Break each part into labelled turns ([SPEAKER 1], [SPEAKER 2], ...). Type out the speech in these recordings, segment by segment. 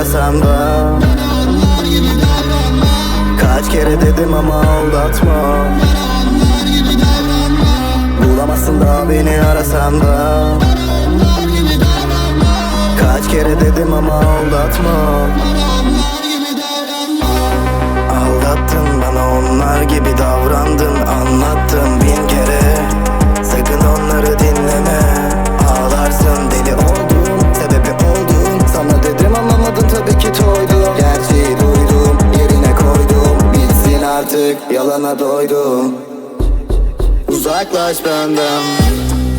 [SPEAKER 1] arasam da Kaç kere dedim ama aldatma. Bulamazsın da beni arasam da. Kaç kere dedim ama aldatma. Aldattın bana onlar gibi davrandın artık Yalana doydum Uzaklaş benden.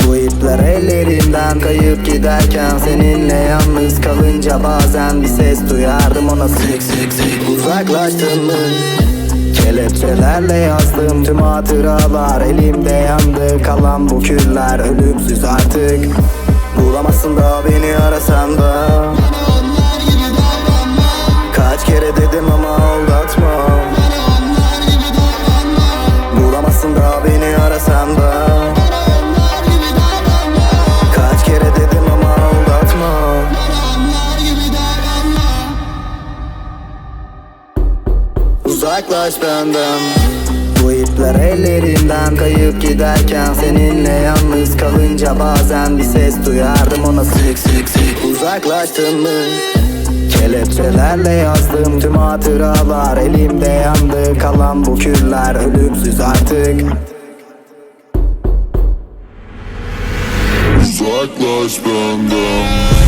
[SPEAKER 1] Bu ipler ellerimden kayıp giderken Seninle yalnız kalınca bazen bir ses duyardım ona. Sık sık sık Uzaklaştın mı? Kelepçelerle yazdım tüm hatıralar. Elimde yandı kalan bu küller Ölümsüz artık. Bulamazsın da beni arasan da. Kaç kere dedim ama Uzaklaş benden. Bu ipler ellerimden kayıp giderken Seninle yalnız kalınca bazen bir ses duyardım ona sık sık sık Uzaklaştın mı? Kelepçelerle yazdım tüm hatıralar. Elimde yandı kalan bu küller. Ölümsüz artık.
[SPEAKER 2] Uzaklaş benden